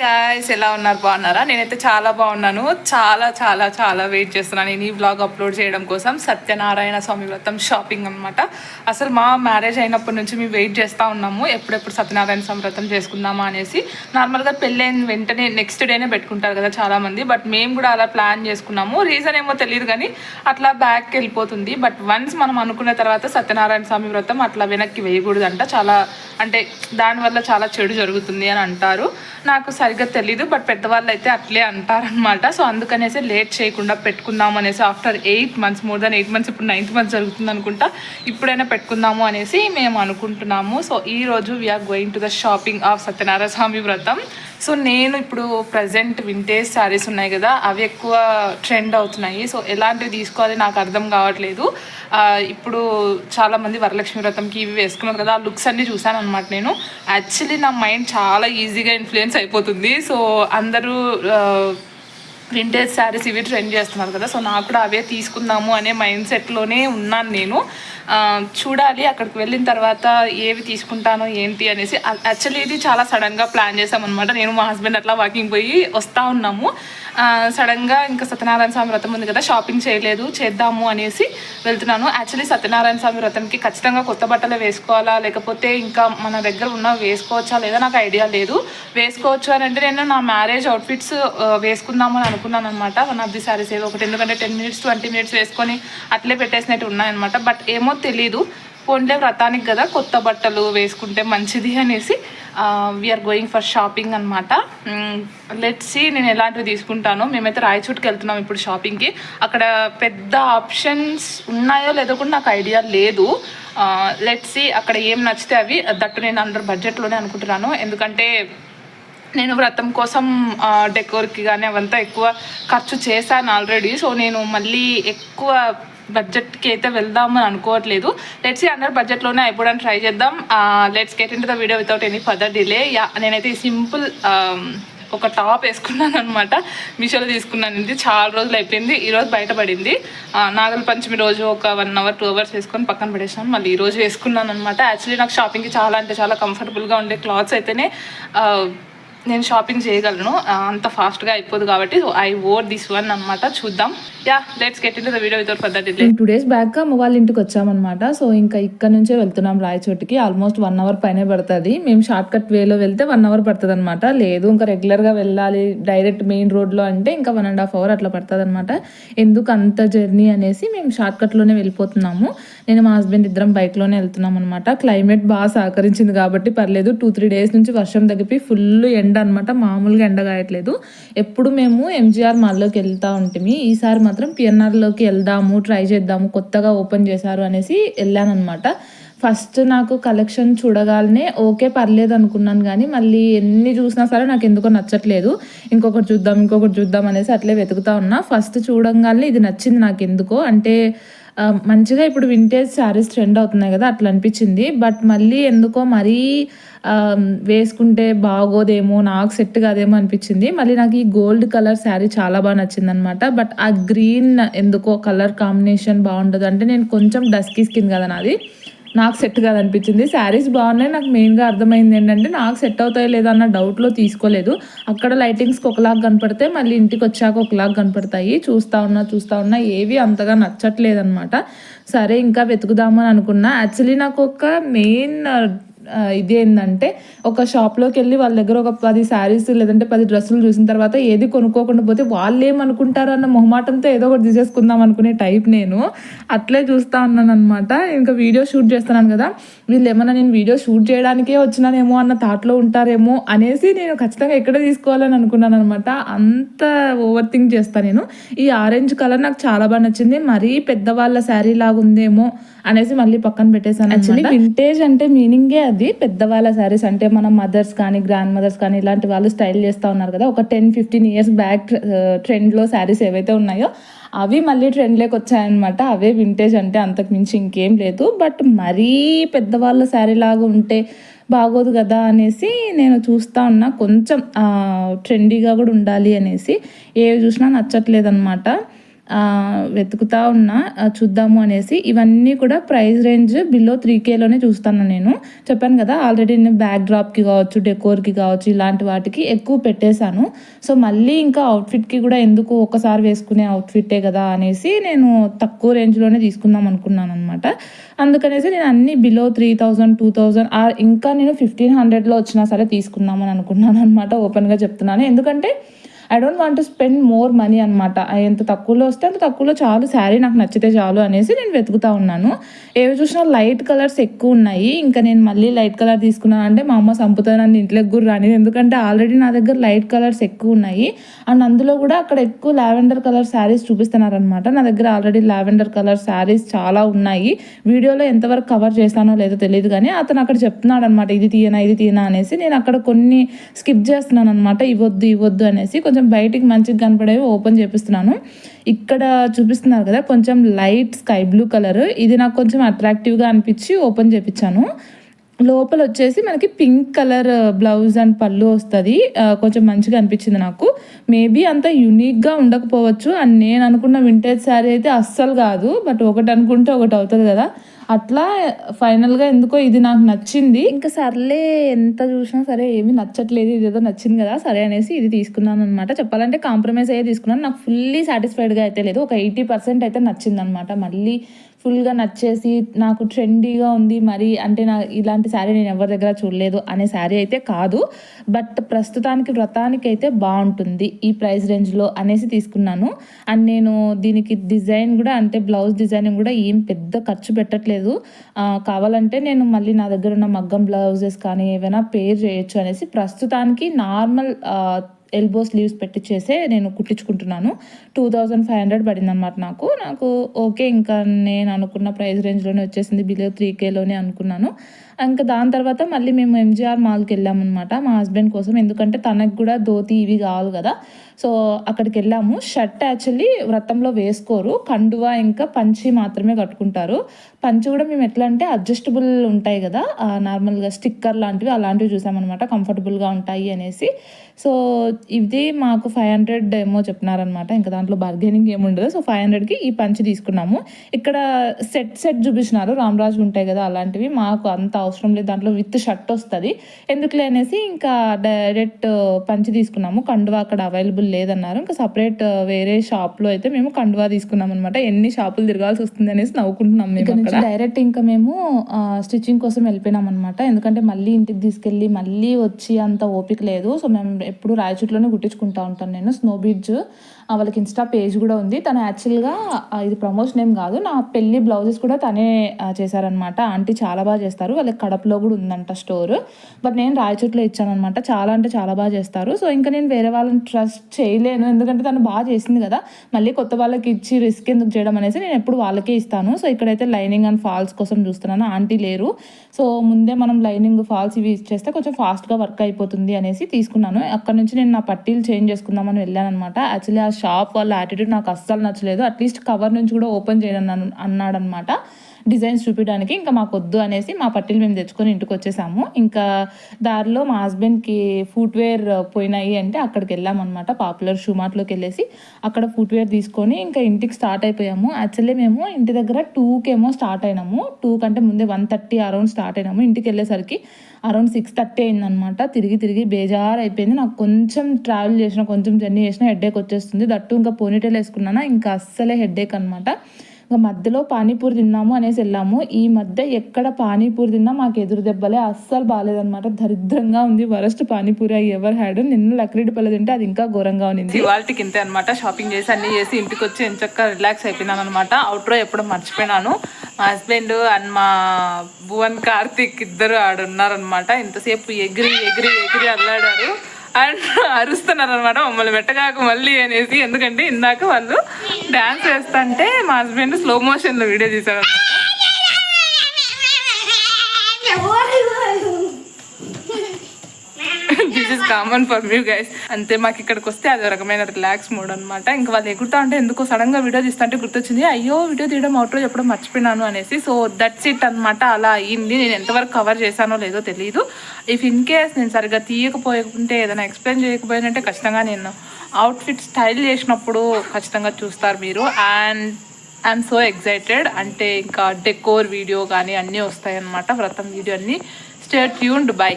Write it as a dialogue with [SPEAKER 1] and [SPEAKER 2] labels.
[SPEAKER 1] Guys ఎలా ఉన్నారు? బాగున్నారా? నేనైతే చాలా బాగున్నాను. చాలా చాలా చాలా వెయిట్ చేస్తున్నాను. నేను ఈ బ్లాగ్ అప్లోడ్ చేయడం కోసం సత్యనారాయణ స్వామి వ్రతం షాపింగ్ అనమాట అసలు మా మ్యారేజ్ అయినప్పటి నుంచి మేము వెయిట్ చేస్తూ ఉన్నాము. ఎప్పుడెప్పుడు సత్యనారాయణ స్వామి వ్రతం చేసుకుందామా అనేసి. నార్మల్గా పెళ్ళైన వెంటనే నెక్స్ట్ డేనే పెట్టుకుంటారు కదా చాలామంది. బట్ మేము కూడా అలా ప్లాన్ చేసుకున్నాము. రీజన్ ఏమో తెలియదు కానీ అట్లా బ్యాక్కి వెళ్ళిపోతుంది. బట్ వన్స్ మనం అనుకున్న తర్వాత సత్యనారాయణ స్వామి వ్రతం అట్లా వెనక్కి వేయకూడదంట. చాలా అంటే దానివల్ల చాలా చెడు జరుగుతుంది అని అంటారు. నాకు సరిగ్గా తెలీదు బట్ పెద్దవాళ్ళు అయితే అట్లే అంటారనమాట సో అందుకనేసి లేట్ చేయకుండా పెట్టుకుందాం అనేసి after eight months more than eight months ఇప్పుడు నైన్త్ మంత్స్ జరుగుతుంది అనుకుంటా ఇప్పుడైనా పెట్టుకుందాము అనేసి మేము అనుకుంటున్నాము. సో ఈ రోజు we are going to the shopping of Satyanarayana Swamy వ్రతం సో నేను ఇప్పుడు ప్రజెంట్ వింటేజ్ శారీస్ ఉన్నాయి కదా అవి ఎక్కువ ట్రెండ్ అవుతున్నాయి. సో ఎలాంటివి తీసుకోవాలి నాకు అర్థం కావట్లేదు. ఇప్పుడు చాలామంది వరలక్ష్మి వ్రతంకి ఇవి వేసుకున్నారు కదా ఆ లుక్స్ అన్నీ చూశాను అనమాట నేను. యాక్చువల్లీ నా మైండ్ చాలా ఈజీగా ఇన్ఫ్లుయెన్స్ అయిపోతుంది. సో అందరూ వింటేజ్ శారీస్ ఇవి ట్రెండ్ చేస్తున్నారు కదా సో నాకు కూడా అవే తీసుకుందాము అనే మైండ్ సెట్లోనే ఉన్నాను నేను. చూడాలి అక్కడికి వెళ్ళిన తర్వాత ఏవి తీసుకుంటాను ఏంటి అనేసి. యాక్చువల్లీ ఇది చాలా సడన్గా ప్లాన్ చేసామన్నమాట నేను మా హస్బెండ్ అట్లా వాకింగ్ పోయి వస్తూ ఉన్నాము. సడన్గా ఇంకా సత్యనారాయణ స్వామి వ్రతం ఉంది కదా షాపింగ్ చేయలేదు చేద్దాము అనేసి వెళ్తున్నాను. యాక్చువల్లీ సత్యనారాయణ స్వామి వ్రతంకి ఖచ్చితంగా కొత్త బట్టలు వేసుకోవాలా లేకపోతే ఇంకా మన దగ్గర ఉన్న వేసుకోవచ్చా లేదా నాకు ఐడియా లేదు. వేసుకోవచ్చు అని అంటే నేను నా మ్యారేజ్ అవుట్ఫిట్స్ వేసుకుందాము అని అనుకున్నాను అనమాట వన్ ఆఫ్ ది సారీస్ ఏదో ఒకటి. ఎందుకంటే టెన్ మినిట్స్ ట్వంటీ మినిట్స్ వేసుకొని అట్లే పెట్టేసినట్టు ఉన్నాయన్నమాట. బట్ ఏమో తెలీదు. పోన్లే వ్రతానికి కదా కొత్త బట్టలు వేసుకుంటే మంచిది అనేసి we are going for shopping అనమాట లెట్స్ నేను ఎలాంటివి తీసుకుంటానో. మేమైతే రాయచూట్కి వెళ్తున్నాం ఇప్పుడు షాపింగ్కి అక్కడ పెద్ద ఆప్షన్స్ ఉన్నాయో లేదో కూడా నాకు ఐడియా లేదు. లెట్స్ అక్కడ ఏం నచ్చితే అవి. దట్టు నేను అండర్ బడ్జెట్లోనే అనుకుంటున్నాను. ఎందుకంటే నేను వ్రతం కోసం డెకోర్కి కానీ అవంతా ఎక్కువ ఖర్చు చేశాను ఆల్రెడీ సో నేను మళ్ళీ ఎక్కువ బడ్జెట్కి అయితే వెళ్దామని అనుకోవట్లేదు. లెట్స్ అండర్ బడ్జెట్లోనే అయిపోవడానికి ట్రై చేద్దాం. Let's get in the video without any further delay yeah నేనైతే సింపుల్ ఒక టాప్ వేసుకున్నాను అనమాట మీషోలో తీసుకున్నాను. ఇది చాలా రోజులు అయిపోయింది. ఈరోజు బయటపడింది. నాగల పంచమి రోజు ఒక వన్ అవర్ టూ అవర్స్ వేసుకొని పక్కన పడేసాను మళ్ళీ ఈరోజు వేసుకున్నాను అనమాట యాక్చువల్లీ నాకు షాపింగ్కి చాలా అంటే చాలా కంఫర్టబుల్గా ఉండే క్లాత్స్ అయితేనే నేను షాపింగ్ చేయగలను. అంత ఫాస్ట్గా అయిపోదు కాబట్టి ఐ ఓర్ దిస్ వన్ అనమాట చూద్దాం. Yeah let's get in the video without further delay
[SPEAKER 2] two days back అమ్మ వాళ్ళ ఇంటికి వచ్చామన్నమాట. సో ఇంకా ఇక్కడ నుంచే వెళ్తున్నాం రాయచోటికి. ఆల్మోస్ట్ వన్ అవర్ పైనే పడుతుంది. మేము షార్ట్ కట్ వేలో వెళ్తే వన్ అవర్ పడుతుంది అనమాట లేదు ఇంకా రెగ్యులర్గా వెళ్ళాలి. డైరెక్ట్ మెయిన్ రోడ్లో అంటే ఇంకా వన్ అండ్ హాఫ్ అవర్ అట్లా పడుతుంది అనమాట ఎందుకు అంత జర్నీ అనేసి మేము షార్ట్ కట్లోనే వెళ్ళిపోతున్నాము. నేను మా హస్బెండ్ ఇద్దరం బైక్లోనే వెళ్తున్నాం అనమాట క్లైమేట్ బాగా సహకరించింది కాబట్టి పర్లేదు. టూ త్రీ డేస్ నుంచి వర్షం తగ్గిపోయి ఫుల్ ఎండ అనమాట మామూలుగా ఎండ కాయట్లేదు. ఎప్పుడు మేము ఎంజీఆర్ మాల్లోకి వెళ్తూ ఉంటుంది ఈసారి మాత్రం పిఎన్ఆర్లోకి వెళ్దాము ట్రై చేద్దాము కొత్తగా ఓపెన్ చేశారు అనేసి వెళ్ళానమాట ఫస్ట్ నాకు కలెక్షన్ చూడగానే ఓకే పర్లేదు అనుకున్నాను కానీ మళ్ళీ ఎన్ని చూసినా సరే నాకు ఎందుకో నచ్చట్లేదు. ఇంకొకటి చూద్దాం ఇంకొకటి చూద్దాం అనేసి అట్లే వెతుకుతా ఉన్నా. ఫస్ట్ చూడంగానే ఇది నచ్చింది నాకు ఎందుకో. అంటే మంచిగా ఇప్పుడు వింటేజ్ శారీస్ ట్రెండ్ అవుతున్నాయి కదా అట్లా అనిపించింది. బట్ మళ్ళీ ఎందుకో మరీ వేసుకుంటే బాగోదేమో నాకు సెట్ కాదేమో అనిపించింది. మళ్ళీ నాకు ఈ గోల్డ్ కలర్ శారీ చాలా బాగా నచ్చిందనమాట బట్ ఆ గ్రీన్ ఎందుకో కలర్ కాంబినేషన్ బాగుండదు. అంటే నేను కొంచెం డస్కీ స్కిన్ కదా నాది. నాకు సెట్ కాదనిపించింది. శారీస్ బాగున్నాయి. నాకు మెయిన్గా అర్థమైంది ఏంటంటే నాకు సెట్ అవుతాయో లేదో అన్న డౌట్లో తీసుకోలేదు. అక్కడ లైటింగ్స్కి ఒకలాగా కనపడితే మళ్ళీ ఇంటికి వచ్చాక ఒకలాగా కనపడతాయి. చూస్తా ఉన్నా చూస్తా ఉన్నా ఏవి అంతగా నచ్చట్లేదు అనమాట సరే ఇంకా వెతుకుదామని అనుకున్నా. యాక్చువల్లీ నాకు ఒక మెయిన్ ఇది ఏంటంటే ఒక షాప్లోకి వెళ్ళి వాళ్ళ దగ్గర ఒక పది శారీస్ లేదంటే పది డ్రెస్సులు చూసిన తర్వాత ఏది కొనుక్కోకుండా పోతే వాళ్ళు ఏమనుకుంటారు అన్న మొహమాటంతో ఏదో ఒకటి తీసేసుకుందాం అనుకునే టైప్ నేను. అట్లే చూస్తా ఉన్నాను అనమాట ఇంకా వీడియో షూట్ చేస్తున్నాను కదా. వీళ్ళు ఏమన్నా నేను వీడియో షూట్ చేయడానికే వచ్చినానేమో అన్న థాట్లో ఉంటారేమో అనేసి నేను ఖచ్చితంగా ఎక్కడ తీసుకోవాలని అనుకున్నాను అనమాట అంత ఓవర్ థింక్ చేస్తాను నేను. ఈ ఆరెంజ్ కలర్ నాకు చాలా బాగా నచ్చింది. మరీ పెద్దవాళ్ళ శారీ లాగా ఉందేమో అనేసి మళ్ళీ పక్కన పెట్టేశాను యాక్చువల్లీ వింటేజ్ అంటే మీనింగే అది పెద్దవాళ్ళ శారీస్ అంటే మన మదర్స్ కానీ గ్రాండ్ మదర్స్ కానీ ఇలాంటి వాళ్ళు స్టైల్ చేస్తూ ఉన్నారు కదా. ఒక టెన్ ఫిఫ్టీన్ ఇయర్స్ బ్యాక్ ట్రెండ్లో శారీస్ ఏవైతే ఉన్నాయో అవి మళ్ళీ ట్రెండ్లోకి వచ్చాయన్నమాట. అవే వింటేజ్ అంటే అంతకు మించి ఇంకేం లేదు. బట్ మరీ పెద్దవాళ్ళ శారీ లాగా ఉంటే బాగోదు కదా అనేసి నేను చూస్తూ ఉన్నా. కొంచెం ట్రెండీగా కూడా ఉండాలి అనేసి ఏవి చూసినా నచ్చట్లేదు అనమాట వెతుకుతా ఉన్నా చూద్దాము అనేసి ఇవన్నీ కూడా ప్రైస్ రేంజ్ బిలో త్రీ కేలోనే చూస్తాను నేను. చెప్పాను కదా ఆల్రెడీ నేను బ్యాక్ డ్రాప్కి కావచ్చు డెకోర్కి కావచ్చు ఇలాంటి వాటికి ఎక్కువ పెట్టేశాను. సో మళ్ళీ ఇంకా అవుట్ఫిట్కి కూడా ఎందుకు ఒకసారి వేసుకునే అవుట్ఫిట్టే కదా అనేసి నేను తక్కువ రేంజ్లోనే తీసుకుందాం అనుకున్నాను అనమాట అందుకనేసి నేను అన్ని below three thousand two thousand ఇంకా నేను ఫిఫ్టీన్ హండ్రెడ్లో వచ్చినా సరే తీసుకుందామని అనుకున్నాను అనమాట ఓపెన్గా చెప్తున్నాను. ఎందుకంటే I don't want to spend more money అనమాట ఎంత తక్కువలో వస్తే అంత తక్కువలో చాలు శారీ నాకు నచ్చితే చాలు అనేసి నేను వెతుకుతా ఉన్నాను. ఏవి చూసినా లైట్ కలర్స్ ఎక్కువ ఉన్నాయి. ఇంకా నేను మళ్ళీ లైట్ కలర్ తీసుకున్నాను అంటే మా అమ్మ సంపుతా నన్ను ఇంట్లోకి కూడా రాని ఎందుకంటే ఆల్రెడీ నా దగ్గర లైట్ కలర్స్ ఎక్కువ ఉన్నాయి. అండ్ అందులో కూడా అక్కడ ఎక్కువ లావెండర్ కలర్ శారీస్ చూపిస్తున్నారనమాట నా దగ్గర ఆల్రెడీ లావెండర్ కలర్ శారీస్ చాలా ఉన్నాయి. వీడియోలో ఎంతవరకు కవర్ చేస్తానో లేదో తెలియదు కానీ అతను అక్కడ చెప్తున్నాడు అనమాట ఇది తీయనా ఇది తీయనా అనేసి. నేను అక్కడ కొన్ని స్కిప్ చేస్తున్నాను అనమాట ఇవ్వద్దు ఇవ్వద్దు అనేసి కొంచెం బయటికి మంచిగా కనపడేవి ఓపెన్ చేపిస్తున్నాను. ఇక్కడ చూపిస్తున్నారు కదా కొంచెం లైట్ స్కై బ్లూ కలర్. ఇది నాకు కొంచెం అట్రాక్టివ్గా అనిపించి ఓపెన్ చేపించాను లోపల వచ్చేసి మనకి pink colour uh, blouse and పళ్ళు వస్తుంది. Uh, కొంచెం మంచిగా అనిపించింది నాకు. మేబీ అంత యునిక్గా ఉండకపోవచ్చు. అండ్ నేను అనుకున్న వింటేజ్ శారీ అయితే అస్సలు కాదు. బట్ ఒకటి అనుకుంటే ఒకటి అవుతుంది కదా. అట్లా ఫైనల్గా ఎందుకో ఇది నాకు నచ్చింది. ఇంకా సర్లే ఎంత చూసినా సరే ఏమీ నచ్చట్లేదు ఇదేదో నచ్చింది కదా సరే అనేసి ఇది తీసుకున్నాను అనమాట చెప్పాలంటే కాంప్రమైజ్ అయ్యే తీసుకున్నాను. నాకు ఫుల్లీ సాటిస్ఫైడ్గా అయితే లేదు. ఒక ఎయిటీ పర్సెంట్ అయితే నచ్చింది అనమాట మళ్ళీ ఫుల్గా నచ్చేసి నాకు ట్రెండీగా ఉంది మరి అంటే నా ఇలాంటి శారీ నేను ఎవరి దగ్గర చూడలేదు అనే శారీ అయితే కాదు. బట్ ప్రస్తుతానికి వ్రతానికి అయితే బాగుంటుంది ఈ ప్రైస్ రేంజ్లో అనేసి తీసుకున్నాను. అండ్ నేను దీనికి డిజైన్ కూడా అంటే బ్లౌజ్ డిజైనింగ్ కూడా ఏం పెద్ద ఖర్చు పెట్టట్లేదు. కావాలంటే నేను మళ్ళీ నా దగ్గర ఉన్న మగ్గం బ్లౌజెస్ కానీ ఏవైనా పేర్ చేయొచ్చు అనేసి ప్రస్తుతానికి నార్మల్ ఎల్బో స్లీవ్స్ పెట్టించేసే నేను కుట్టించుకుంటున్నాను. టూ థౌజండ్ ఫైవ్ హండ్రెడ్ పడింది అనమాట నాకు. నాకు ఓకే ఇంకా నేను అనుకున్న ప్రైస్ రేంజ్లోనే వచ్చేసింది. బిలో త్రీ కేలోనే అనుకున్నాను. ఇంకా దాని తర్వాత మళ్ళీ మేము ఎంజీఆర్ మాల్కి వెళ్ళామన్నమాట. మా హస్బెండ్ కోసం. ఎందుకంటే తనకు కూడా ధోతి ఇవి కావాలి కదా. సో అక్కడికి వెళ్ళాము. షర్ట్ యాక్చువల్లీ వ్రతంలో వేసుకోరు. కండువా ఇంకా పంచి మాత్రమే కట్టుకుంటారు. పంచి కూడా మేము ఎట్లా అంటే అడ్జస్టబుల్ ఉంటాయి కదా. నార్మల్గా స్టిక్కర్ లాంటివి అలాంటివి చూసామన్నమాట. కంఫర్టబుల్గా ఉంటాయి అనేసి. సో ఇది మాకు ఫైవ్ హండ్రెడ్ ఏమో చెప్పినారనమాట ఇంకా దాంట్లో బార్గెనింగ్ ఏమి ఉండదు. సో ఫైవ్ హండ్రెడ్కి ఈ పంచి తీసుకున్నాము. ఇక్కడ సెట్ సెట్ చూపించినారు. రామరాజు ఉంటాయి కదా అలాంటివి. మాకు అంత అవసరం లేదు. దాంట్లో విత్ షర్ట్ వస్తుంది. ఎందుకులే అనేసి ఇంకా డైరెక్ట్ పంచి తీసుకున్నాము. కండువా అక్కడ అవైలబుల్ లేదన్నారు. ఇంకా సపరేట్ వేరే షాప్లో అయితే మేము కండువా తీసుకున్నాం అనమాట ఎన్ని షాపులు తిరగాల్సి వస్తుంది అనేసి నవ్వుకుంటున్నాం మేము అక్కడ. డైరెక్ట్ ఇంకా మేము స్టిచ్చింగ్ కోసం వెళ్ళిపోయినాం అనమాట ఎందుకంటే మళ్ళీ ఇంటికి తీసుకెళ్ళి మళ్ళీ వచ్చి అంత ఓపిక లేదు. సో మేము ఎప్పుడు రాయచూట్లోనే కుట్టించుకుంటా ఉంటాను నేను. స్నో బీడ్జ్ వాళ్ళకి ఇన్స్టా పేజ్ కూడా ఉంది. తను యాక్చువల్గా ఇది ప్రమోషన్ ఏం కాదు. నా పెళ్ళి బ్లౌజెస్ కూడా తనే చేశారనమాట ఆంటీ చాలా బాగా చేస్తారు. వాళ్ళకి కడపలో కూడా ఉందంట స్టోర్ బట్ నేను రాయచోట్లో ఇచ్చానమాట చాలా అంటే చాలా బాగా చేస్తారు. సో ఇంకా నేను వేరే వాళ్ళని ట్రస్ట్ చేయలేను. ఎందుకంటే తను బాగా చేసింది కదా. మళ్ళీ కొత్త వాళ్ళకి ఇచ్చి రిస్క్ ఎందుకు చేయడం అనేసి నేను ఎప్పుడు వాళ్ళకే ఇస్తాను. సో ఇక్కడైతే లైనింగ్ అండ్ ఫాల్స్ కోసం చూస్తున్నాను. ఆంటీ లేరు. సో ముందే మనం లైనింగ్ ఫాల్స్ ఇవి ఇచ్చేస్తే కొంచెం ఫాస్ట్గా వర్క్ అయిపోతుంది అనేసి తీసుకున్నాను. అక్కడ నుంచి నేను నా పట్టీలు చేంజ్ చేసుకుందామని వెళ్ళాను అనమాట యాక్చువల్లీ ఆ షాప్ వాళ్ళ యాటిట్యూడ్ నాకు అస్సలు నచ్చలేదు. అట్లీస్ట్ కవర్ నుంచి కూడా ఓపెన్ చేయను అన్నాడనమాట డిజైన్స్ చూపించడానికి ఇంకా మాకు వద్దు అనేసి మా పట్టీలు మేము తెచ్చుకొని ఇంటికి వచ్చేసాము ఇంకా దారిలో మా హస్బెండ్కి ఫుట్వేర్ పోయినాయి అంటే అక్కడికి వెళ్ళామన్నమాట పాపులర్ షూ మార్ట్లోకి వెళ్ళేసి అక్కడ ఫుట్వేర్ తీసుకొని ఇంకా ఇంటికి స్టార్ట్ అయిపోయాము. యాక్చువల్లీ మేము ఇంటి దగ్గర టూకేమో స్టార్ట్ అయినాము. టూ కంటే ముందే వన్ థర్టీ అరౌండ్ స్టార్ట్ అయినాము. ఇంటికి వెళ్ళేసరికి అరౌండ్ సిక్స్ థర్టీ అయిందనమాట తిరిగి తిరిగి బేజారు అయిపోయింది నాకు కొంచెం ట్రావెల్ చేసిన కొంచెం జర్నీ చేసిన హెడేక్ వచ్చేస్తుంది. దట్టు ఇంకా పోనీటైల్ వేసుకున్నానా ఇంకా అస్సలే హెడేక్ అనమాట ఇంకా మధ్యలో పానీపూరి తిన్నాము అనేసి వెళ్ళాము. ఈ మధ్య ఎక్కడ పానీపూరి తిన్నా మాకు ఎదురు దెబ్బలే అస్సలు బాగాలేదన్నమాట దరిద్రంగా ఉంది. Worst panipuri I ever had. నిన్న లక్రీడి పల్లె తింటే అది ఇంకా ఘోరంగా ఉంది
[SPEAKER 1] వాళ్ళకి ఇంతే అనమాట షాపింగ్ చేసి అన్ని చేసి ఇంటికి వచ్చి ఎంచక్క రిలాక్స్ అయిపోయినాను అనమాట అవుట్రో ఎప్పుడు మర్చిపోయినాను. మా హస్బెండ్ అండ్ మా భువన్ కార్తిక్ ఇద్దరు ఆడున్నారనమాట ఇంతసేపు ఎగిరి ఎగిరి ఎగిరి అల్లాడారు. అరుస్తున్నారు అనమాట మమ్మల్ని పెట్టగాక మళ్ళీ అనేసి. ఎందుకంటే ఇందాక వాళ్ళు డ్యాన్స్ వేస్తుంటే మా హస్బెండ్ స్లో మోషన్లో వీడియో తీశారు అనమాట design
[SPEAKER 2] is common for me guys అంతే మాకు ఇక్కడికి వస్తే అది రకమైన రిలాక్స్ మూడ్ అనమాట ఇంకా వాళ్ళు ఎగురుతా అంటే ఎందుకో సడన్గా వీడియో తీస్తుంటే గుర్తొచ్చింది అయ్యో వీడియో తీయడం అవుట్లో చెప్పడం మర్చిపోయినాను అనేసి. సో దట్స్ ఇట్ అన్నమాట. అలా అయ్యింది నేను ఎంతవరకు కవర్ చేశానో లేదో తెలియదు ఇఫ్ ఇన్ కేస్ నేను సరిగ్గా తీయకపోయకుంటే ఏదైనా ఎక్స్ప్లెయిన్ చేయకపోయినంటే ఖచ్చితంగా నేను అవుట్ఫిట్ స్టైల్ చేసినప్పుడు ఖచ్చితంగా చూస్తారు మీరు. అండ్ ఐఎమ్ సో ఎగ్జైటెడ్ అంటే ఇంకా డెకోర్ వీడియో కానీ అన్నీ వస్తాయన్నమాట. వ్రతం వీడియో అన్నీ. Stay tuned by